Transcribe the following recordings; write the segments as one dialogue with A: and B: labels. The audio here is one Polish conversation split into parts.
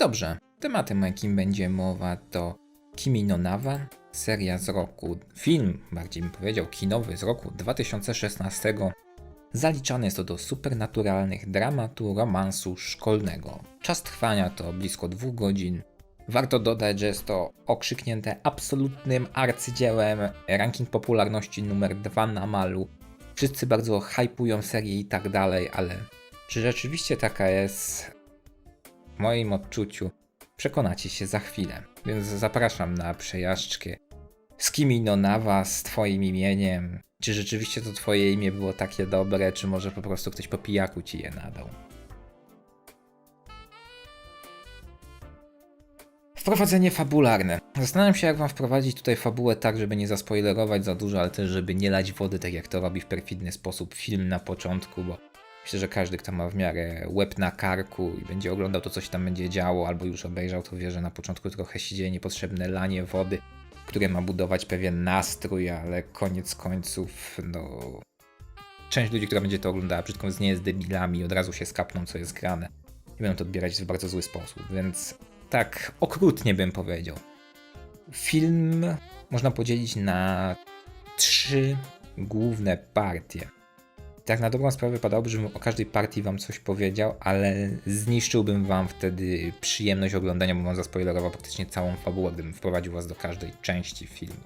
A: Dobrze, tematem o jakim będzie mowa to Kimi no Nawa, seria z roku, film bardziej bym powiedział, kinowy z roku 2016. Zaliczane jest to do supernaturalnych dramatu romansu szkolnego. Czas trwania to blisko dwóch godzin. Warto dodać, że jest to okrzyknięte absolutnym arcydziełem, ranking popularności numer 2 na malu. Wszyscy bardzo hypują serię i tak dalej, ale czy rzeczywiście taka jest? Moim odczuciu przekonacie się za chwilę, więc zapraszam na przejażdżkę z Kimi no Nawa z twoim imieniem. Czy rzeczywiście to twoje imię było takie dobre, czy może po prostu ktoś po pijaku ci je nadał? Wprowadzenie fabularne. Zastanawiam się, jak wam wprowadzić tutaj fabułę tak, żeby nie zaspoilerować za dużo, ale też, żeby nie lać wody, tak jak to robi w perfidny sposób film na początku, bo myślę, że każdy, kto ma w miarę łeb na karku i będzie oglądał to, co się tam będzie działo, albo już obejrzał, to wie, że na początku trochę się dzieje niepotrzebne lanie wody, które ma budować pewien nastrój, ale koniec końców, no... Część ludzi, która będzie to oglądała, brzydko mówiąc, nie jest debilami, od razu się skapną, co jest grane i będą to odbierać w bardzo zły sposób, więc tak okrutnie bym powiedział. Film można podzielić na trzy główne partie. Tak na dobrą sprawę wypadałoby, żebym o każdej partii wam coś powiedział, ale zniszczyłbym wam wtedy przyjemność oglądania, bo wam zaspoilerował praktycznie całą fabułę, gdybym wprowadził was do każdej części filmu.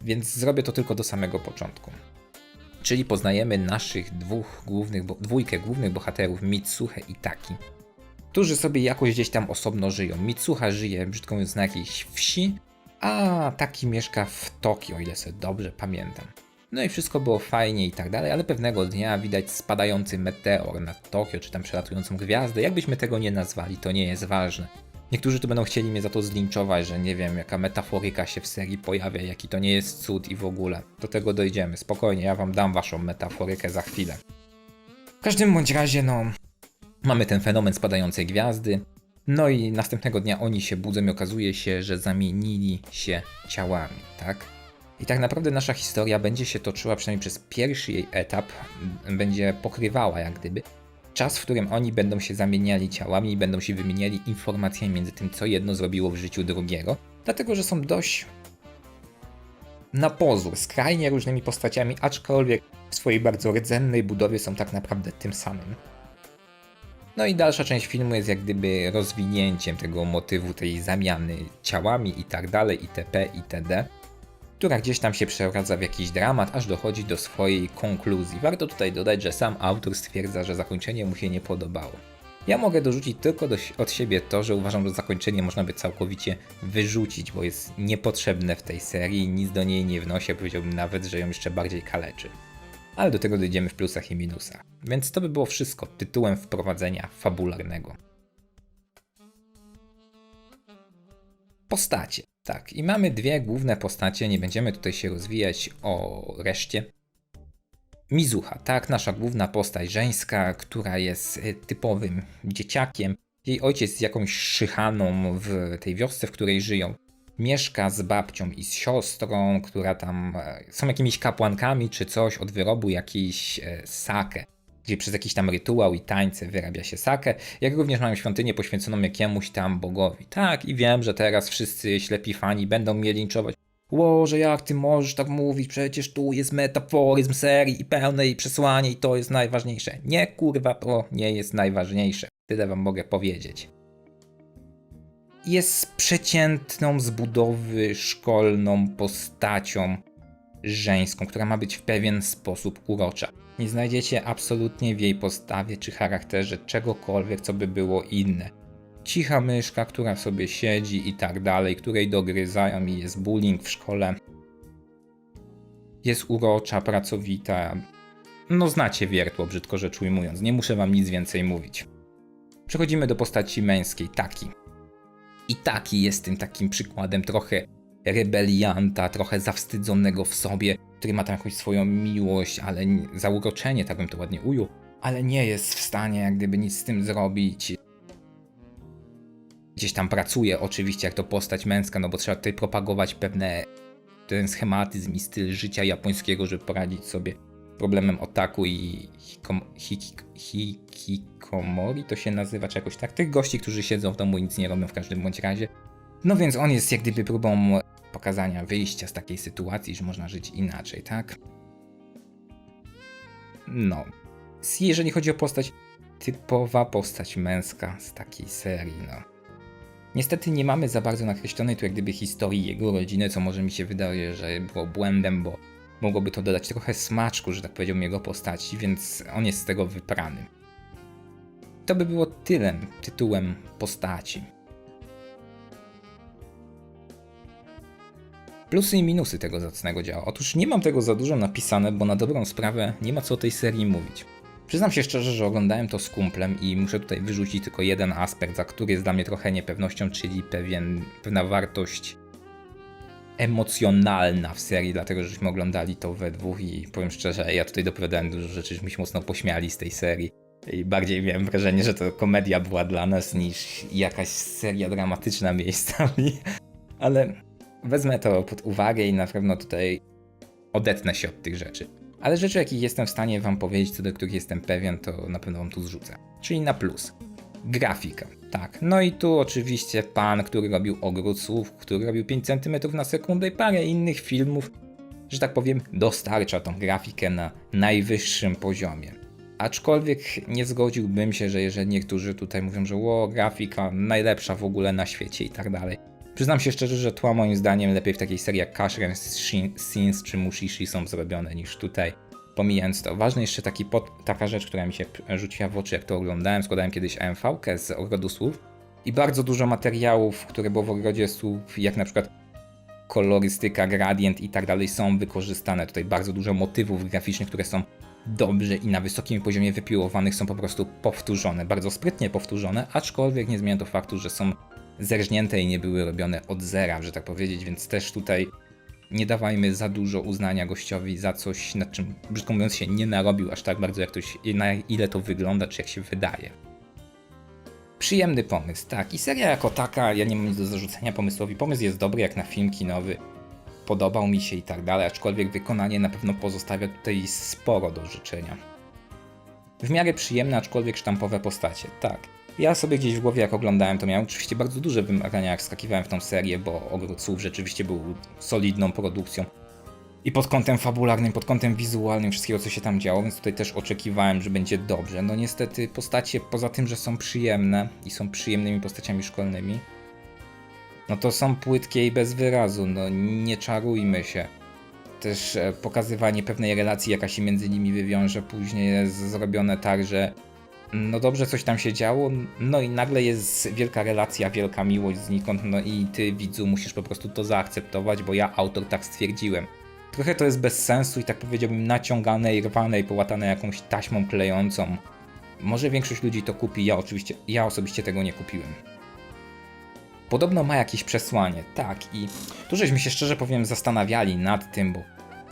A: Więc zrobię to tylko do samego początku. Czyli poznajemy naszych dwóch głównych, bo- dwójkę głównych bohaterów, Mitsuhe i Taki, którzy sobie jakoś gdzieś tam osobno żyją. Mitsuha żyje, brzydko mówiąc, na jakiejś wsi, a Taki mieszka w Tokio, o ile sobie dobrze pamiętam. No i wszystko było fajnie i tak dalej, ale pewnego dnia widać spadający meteor nad Tokio, czy tam przelatującą gwiazdę. Jakbyśmy tego nie nazwali, to nie jest ważne. Niektórzy tu będą chcieli mnie za to zlinczować, że nie wiem, jaka metaforyka się w serii pojawia, jaki to nie jest cud i w ogóle. Do tego dojdziemy. Spokojnie, ja wam dam waszą metaforykę za chwilę. W każdym bądź razie, no, mamy ten fenomen spadającej gwiazdy. No i następnego dnia oni się budzą i okazuje się, że zamienili się ciałami, tak? I tak naprawdę nasza historia będzie się toczyła, przynajmniej przez pierwszy jej etap, będzie pokrywała jak gdyby czas, w którym oni będą się zamieniali ciałami i będą się wymieniali informacjami między tym, co jedno zrobiło w życiu drugiego, dlatego że są dość na pozór, skrajnie różnymi postaciami, aczkolwiek w swojej bardzo rdzennej budowie są tak naprawdę tym samym. No i dalsza część filmu jest jak gdyby rozwinięciem tego motywu, tej zamiany ciałami i tak dalej, itp., itd., która gdzieś tam się przeradza w jakiś dramat, aż dochodzi do swojej konkluzji. Warto tutaj dodać, że sam autor stwierdza, że zakończenie mu się nie podobało. Ja mogę dorzucić tylko do, od siebie to, że uważam, że zakończenie można by całkowicie wyrzucić, bo jest niepotrzebne w tej serii, nic do niej nie wnosi, powiedziałbym nawet, że ją jeszcze bardziej kaleczy. Ale do tego dojdziemy w plusach i minusach. Więc to by było wszystko tytułem wprowadzenia fabularnego. Postacie. Tak, i mamy dwie główne postacie, nie będziemy tutaj się rozwijać o reszcie. Mizucha, tak, nasza główna postać żeńska, która jest y, typowym dzieciakiem. Jej ojciec jest jakąś szychaną w tej wiosce, w której żyją. Mieszka z babcią i z siostrą, która tam e, są jakimiś kapłankami czy coś od wyrobu jakiejś e, sake gdzie przez jakiś tam rytuał i tańce wyrabia się sakę, jak również mają świątynię poświęconą jakiemuś tam bogowi. Tak, i wiem, że teraz wszyscy ślepi fani będą mnie linczować. Ło, że jak ty możesz tak mówić, przecież tu jest metaforyzm serii i pełne jej przesłanie i to jest najważniejsze. Nie, kurwa, to nie jest najważniejsze. Tyle wam mogę powiedzieć. Jest przeciętną z budowy szkolną postacią żeńską, która ma być w pewien sposób urocza. Nie znajdziecie absolutnie w jej postawie czy charakterze czegokolwiek, co by było inne. Cicha myszka, która sobie siedzi i tak dalej, której dogryzają i jest bullying w szkole. Jest urocza, pracowita. No znacie wiertło, brzydko rzecz ujmując. Nie muszę wam nic więcej mówić. Przechodzimy do postaci męskiej, Taki. I Taki jest tym takim przykładem trochę rebelianta, trochę zawstydzonego w sobie, który ma tam jakąś swoją miłość, ale nie- zauroczenie, tak bym to ładnie ujął, ale nie jest w stanie jak gdyby nic z tym zrobić. Gdzieś tam pracuje oczywiście jak to postać męska, no bo trzeba tutaj propagować pewne ten schematyzm i styl życia japońskiego, żeby poradzić sobie problemem otaku i hikom, hiki, hikikomori to się nazywa, czy jakoś tak. Tych gości, którzy siedzą w domu i nic nie robią w każdym bądź razie. No więc on jest jak gdyby próbą pokazania wyjścia z takiej sytuacji, że można żyć inaczej, tak? No. Jeżeli chodzi o postać, typowa postać męska z takiej serii, no. Niestety nie mamy za bardzo nakreślonej tu jak gdyby historii jego rodziny, co może mi się wydaje, że było błędem, bo mogłoby to dodać trochę smaczku, że tak powiedziałbym, jego postaci, więc on jest z tego wyprany. To by było tyle tytułem postaci. Plusy i minusy tego zacnego dzieła. Otóż nie mam tego za dużo napisane, bo na dobrą sprawę nie ma co o tej serii mówić. Przyznam się szczerze, że oglądałem to z kumplem i muszę tutaj wyrzucić tylko jeden aspekt, za który jest dla mnie trochę niepewnością, czyli pewien, pewna wartość emocjonalna w serii, dlatego żeśmy oglądali to we dwóch i powiem szczerze, ja tutaj dopowiadałem dużo rzeczy, żeśmy się mocno pośmiali z tej serii. I bardziej miałem wrażenie, że to komedia była dla nas niż jakaś seria dramatyczna miejscami. Ale wezmę to pod uwagę i na pewno tutaj odetnę się od tych rzeczy. Ale rzeczy, jakich jestem w stanie wam powiedzieć, co do których jestem pewien, to na pewno wam tu zrzucę. Czyli na plus. Grafika. Tak, no i tu oczywiście pan, który robił Ogród Słów, który robił 5 cm na sekundę i parę innych filmów, że tak powiem, dostarcza tą grafikę na najwyższym poziomie. Aczkolwiek nie zgodziłbym się, że jeżeli niektórzy tutaj mówią, że o, grafika najlepsza w ogóle na świecie i tak dalej. Przyznam się szczerze, że tła moim zdaniem lepiej w takiej serii jak Kashren Sins czy Mushishi są zrobione niż tutaj. Pomijając to, ważny jeszcze taki pod, taka rzecz, która mi się rzuciła w oczy, jak to oglądałem. Składałem kiedyś AMV z Ogrodu Słów i bardzo dużo materiałów, które było w Ogrodzie Słów, jak na przykład kolorystyka, gradient i tak dalej są wykorzystane. Tutaj bardzo dużo motywów graficznych, które są dobrze i na wysokim poziomie wypiłowanych są po prostu powtórzone, bardzo sprytnie powtórzone, aczkolwiek nie zmienia to faktu, że są zerżnięte i nie były robione od zera, że tak powiedzieć, więc też tutaj nie dawajmy za dużo uznania gościowi za coś, nad czym, brzydko mówiąc, się nie narobił aż tak bardzo, jak to się, na ile to wygląda, czy jak się wydaje. Przyjemny pomysł, tak. I seria jako taka, ja nie mam nic do zarzucenia pomysłowi. Pomysł jest dobry jak na film kinowy. Podobał mi się i tak dalej, aczkolwiek wykonanie na pewno pozostawia tutaj sporo do życzenia. W miarę przyjemne, aczkolwiek sztampowe postacie, tak. Ja sobie gdzieś w głowie jak oglądałem to miałem oczywiście bardzo duże wymagania jak skakiwałem w tą serię, bo Ogród Słów rzeczywiście był solidną produkcją. I pod kątem fabularnym, pod kątem wizualnym, wszystkiego co się tam działo, więc tutaj też oczekiwałem, że będzie dobrze. No niestety postacie, poza tym, że są przyjemne i są przyjemnymi postaciami szkolnymi, no to są płytkie i bez wyrazu, no nie czarujmy się. Też e, pokazywanie pewnej relacji, jaka się między nimi wywiąże, później jest zrobione tak, że no dobrze, coś tam się działo, no i nagle jest wielka relacja, wielka miłość znikąd, no i ty widzu musisz po prostu to zaakceptować, bo ja autor tak stwierdziłem. Trochę to jest bez sensu i tak powiedziałbym naciągane i rwane i połatane jakąś taśmą klejącą. Może większość ludzi to kupi, ja oczywiście, ja osobiście tego nie kupiłem. Podobno ma jakieś przesłanie, tak i tu żeśmy się szczerze powiem zastanawiali nad tym, bo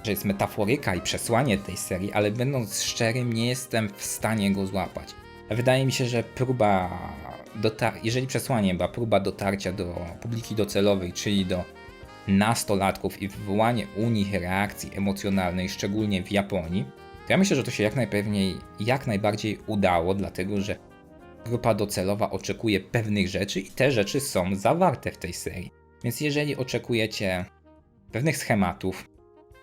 A: że jest metaforyka i przesłanie tej serii, ale będąc szczerym nie jestem w stanie go złapać. Wydaje mi się, że próba, jeżeli przesłanie była próba dotarcia do publiki docelowej, czyli do nastolatków i wywołanie u nich reakcji emocjonalnej, szczególnie w Japonii, to ja myślę, że to się jak najpewniej, jak najbardziej udało, dlatego że grupa docelowa oczekuje pewnych rzeczy i te rzeczy są zawarte w tej serii. Więc jeżeli oczekujecie pewnych schematów,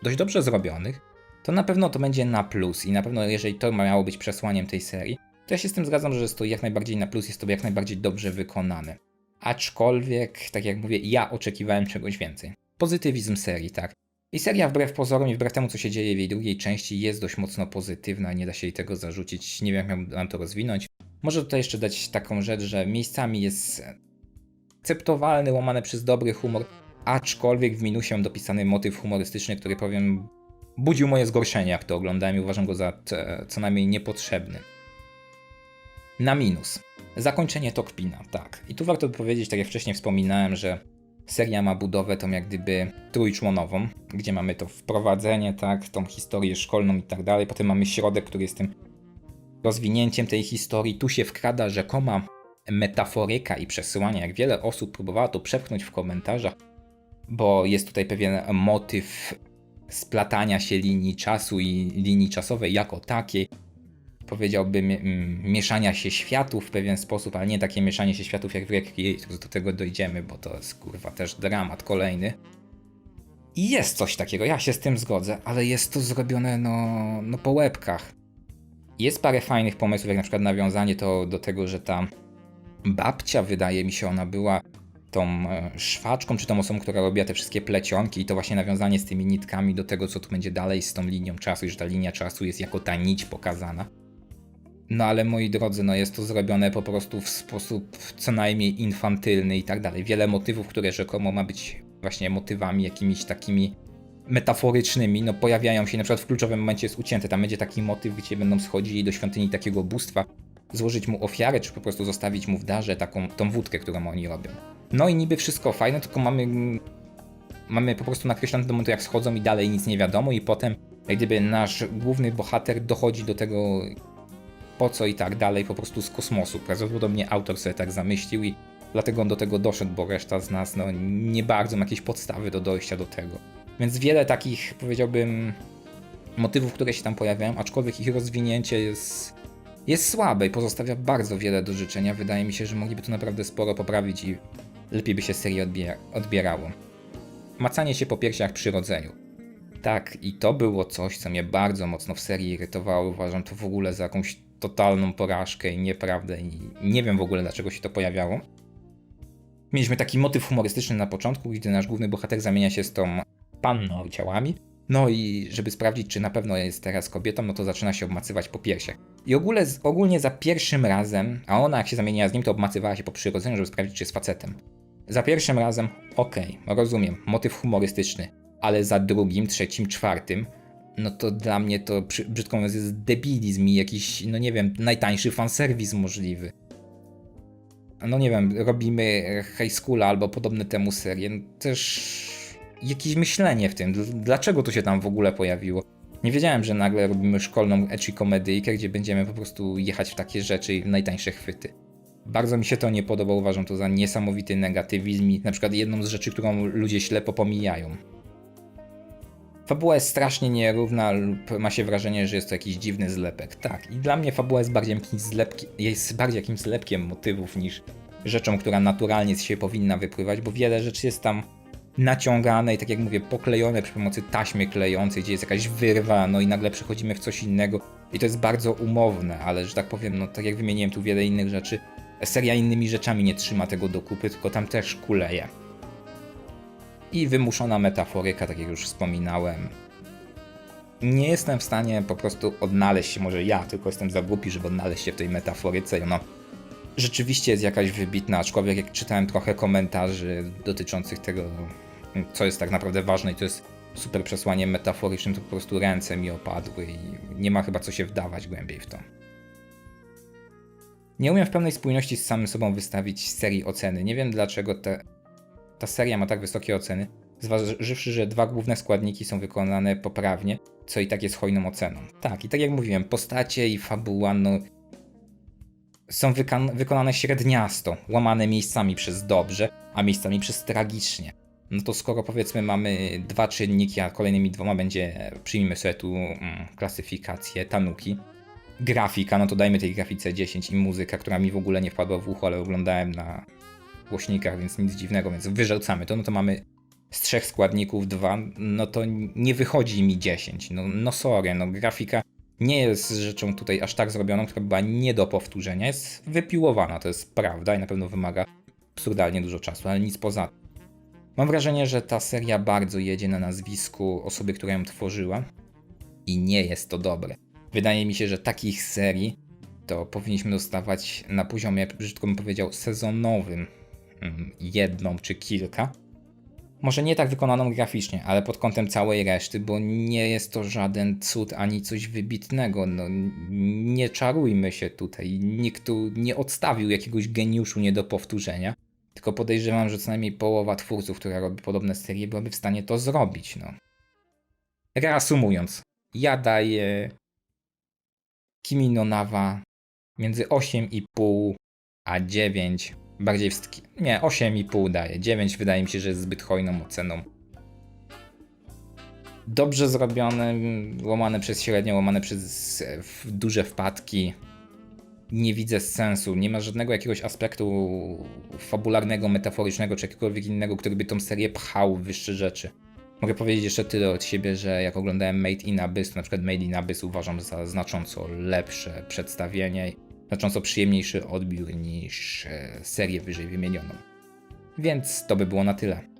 A: dość dobrze zrobionych, to na pewno to będzie na plus i na pewno jeżeli to miało być przesłaniem tej serii, to ja się z tym zgadzam, że jest to jak najbardziej na plus, jest to jak najbardziej dobrze wykonane. Aczkolwiek, tak jak mówię, ja oczekiwałem czegoś więcej. Pozytywizm serii, tak. I seria wbrew pozorom i wbrew temu, co się dzieje w jej drugiej części, jest dość mocno pozytywna, nie da się jej tego zarzucić. Nie wiem, jak mam to rozwinąć. Może tutaj jeszcze dać taką rzecz, że miejscami jest akceptowalny, łamane przez dobry humor, aczkolwiek w minusie dopisany motyw humorystyczny, który powiem budził moje zgorszenie, jak to oglądałem i uważam go za co najmniej niepotrzebny. Na minus. Zakończenie to kpina, tak. I tu warto powiedzieć, tak jak wcześniej wspominałem, że seria ma budowę tą jak gdyby trójczłonową, gdzie mamy to wprowadzenie, tak, tą historię szkolną i tak dalej. Potem mamy środek, który jest tym rozwinięciem tej historii. Tu się wkrada rzekoma metaforyka i przesyłanie, jak wiele osób próbowało to przepchnąć w komentarzach, bo jest tutaj pewien motyw splatania się linii czasu i linii czasowej jako takiej. Powiedziałbym, mieszania się światów w pewien sposób, ale nie takie mieszanie się światów jak w Recreators, do tego dojdziemy, bo to jest kurwa też dramat kolejny. I jest coś takiego, ja się z tym zgodzę, ale jest to zrobione no, no po łebkach. Jest parę fajnych pomysłów, jak na przykład nawiązanie to do tego, że ta babcia, wydaje mi się, ona była tą e, szwaczką, czy tą osobą, która robiła te wszystkie plecionki i to właśnie nawiązanie z tymi nitkami do tego, co tu będzie dalej z tą linią czasu i że ta linia czasu jest jako ta nić pokazana. No ale moi drodzy, no jest to zrobione po prostu w sposób co najmniej infantylny i tak dalej. Wiele motywów, które rzekomo ma być właśnie motywami jakimiś takimi metaforycznymi, no pojawiają się na przykład w kluczowym momencie jest ucięte. Tam będzie taki motyw, gdzie będą schodzili do świątyni takiego bóstwa, złożyć mu ofiarę, czy po prostu zostawić mu w darze taką tą wódkę, którą oni robią. No i niby wszystko fajne, tylko mamy mamy po prostu nakreślone do momentu jak schodzą i dalej nic nie wiadomo i potem jak gdyby nasz główny bohater dochodzi do tego po co i tak dalej po prostu z kosmosu. Prawdopodobnie autor sobie tak zamyślił i dlatego on do tego doszedł, bo reszta z nas no, nie bardzo ma jakieś podstawy do dojścia do tego. Więc wiele takich, powiedziałbym, motywów, które się tam pojawiają, aczkolwiek ich rozwinięcie jest, jest słabe i pozostawia bardzo wiele do życzenia. Wydaje mi się, że mogliby to naprawdę sporo poprawić i lepiej by się serię odbiera, odbierało. Macanie się po piersiach przy rodzeniu. Tak, i to było coś, co mnie bardzo mocno w serii irytowało. Uważam to w ogóle za jakąś totalną porażkę i nieprawdę i nie wiem w ogóle dlaczego się to pojawiało. Mieliśmy taki motyw humorystyczny na początku, gdy nasz główny bohater zamienia się z tą panną ciałami. No i żeby sprawdzić, czy na pewno jest teraz kobietą, no to zaczyna się obmacywać po piersiach. I ogóle, ogólnie za pierwszym razem, a ona jak się zamieniła z nim, to obmacywała się po przyrodzeniu, żeby sprawdzić, czy jest facetem. Za pierwszym razem, okej, rozumiem, motyw humorystyczny, ale za drugim, trzecim, czwartym, no to dla mnie to brzydko mówiąc jest debilizm i jakiś, no nie wiem, najtańszy fanserwis możliwy. No nie wiem, robimy High School albo podobne temu serie, no też jakieś myślenie w tym, dl- dlaczego to się tam w ogóle pojawiło. Nie wiedziałem, że nagle robimy szkolną ecchi komedyjkę, gdzie będziemy po prostu jechać w takie rzeczy i w najtańsze chwyty. Bardzo mi się to nie podoba, uważam to za niesamowity negatywizm i na przykład jedną z rzeczy, którą ludzie ślepo pomijają. Fabuła jest strasznie nierówna lub ma się wrażenie, że jest to jakiś dziwny zlepek. Tak, i dla mnie fabuła jest bardziej jakimś zlepkiem, jest bardziej jakimś zlepkiem motywów niż rzeczą, która naturalnie z siebie powinna wypływać, bo wiele rzeczy jest tam naciągane i tak jak mówię, poklejone przy pomocy taśmy klejącej, gdzie jest jakaś wyrwa, no i nagle przechodzimy w coś innego i to jest bardzo umowne, ale że tak powiem, no tak jak wymieniłem tu wiele innych rzeczy, seria innymi rzeczami nie trzyma tego do kupy, tylko tam też kuleje. I wymuszona metaforyka, tak jak już wspominałem. Nie jestem w stanie po prostu odnaleźć się, może ja, tylko jestem za głupi, żeby odnaleźć się w tej metaforyce i ona rzeczywiście jest jakaś wybitna, aczkolwiek jak czytałem trochę komentarzy dotyczących tego, co jest tak naprawdę ważne i to jest super przesłanie metaforycznym, to po prostu ręce mi opadły i nie ma chyba co się wdawać głębiej w to. Nie umiem w pełnej spójności z samym sobą wystawić serii oceny. Nie wiem dlaczego te, ta seria ma tak wysokie oceny, zważywszy, że dwa główne składniki są wykonane poprawnie, co i tak jest hojną oceną. Tak, i tak jak mówiłem, postacie i fabuła, no, są wykonane średniasto, łamane miejscami przez dobrze, a miejscami przez tragicznie. No to skoro powiedzmy mamy dwa czynniki, a kolejnymi dwoma będzie, przyjmijmy sobie tu mm, klasyfikację Tanuki. Grafika, no to dajmy tej grafice 10 i muzyka, która mi w ogóle nie wpadła w ucho, ale oglądałem na głośnikach, więc nic dziwnego, więc wyrzucamy to, no to mamy z trzech składników dwa, no to nie wychodzi mi 10. No, no sorry, no grafika nie jest rzeczą tutaj aż tak zrobioną, która była nie do powtórzenia. Jest wypiłowana, to jest prawda i na pewno wymaga absurdalnie dużo czasu, ale nic poza tym. Mam wrażenie, że ta seria bardzo jedzie na nazwisku osoby, która ją tworzyła i nie jest to dobre. Wydaje mi się, że takich serii to powinniśmy dostawać na poziomie, brzydko bym powiedział, sezonowym. Mm, Jedną czy kilka. Może nie tak wykonaną graficznie, ale pod kątem całej reszty, bo nie jest to żaden cud ani coś wybitnego. No, nie czarujmy się tutaj. Nikt tu nie odstawił jakiegoś geniuszu nie do powtórzenia. Tylko podejrzewam, że co najmniej połowa twórców, która robi podobne serie, byłaby w stanie to zrobić. No. Reasumując, ja daję Kimi no Nawa między 8,5 a 9. Bardziej w sk- Nie, 8,5 daję. 9 wydaje mi się, że jest zbyt hojną oceną. dobrze zrobiony, łamane przez średnio, łamane przez duże wpadki. Nie widzę sensu, nie ma żadnego jakiegoś aspektu fabularnego, metaforycznego czy jakiegokolwiek innego, który by tą serię pchał w wyższe rzeczy. Mogę powiedzieć jeszcze tyle od siebie, że jak oglądałem Made in Abyss, to na przykład Made in Abyss uważam za znacząco lepsze przedstawienie, znacząco przyjemniejszy odbiór niż e, serię wyżej wymienioną. Więc to by było na tyle.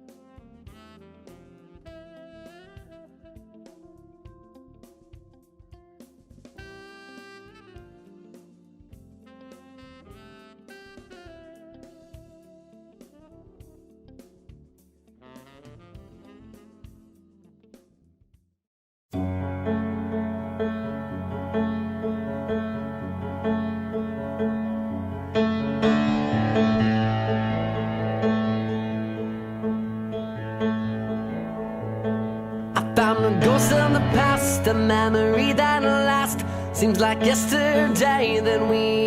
B: I found a ghost in the past, a memory that lasts. Seems like yesterday that we. "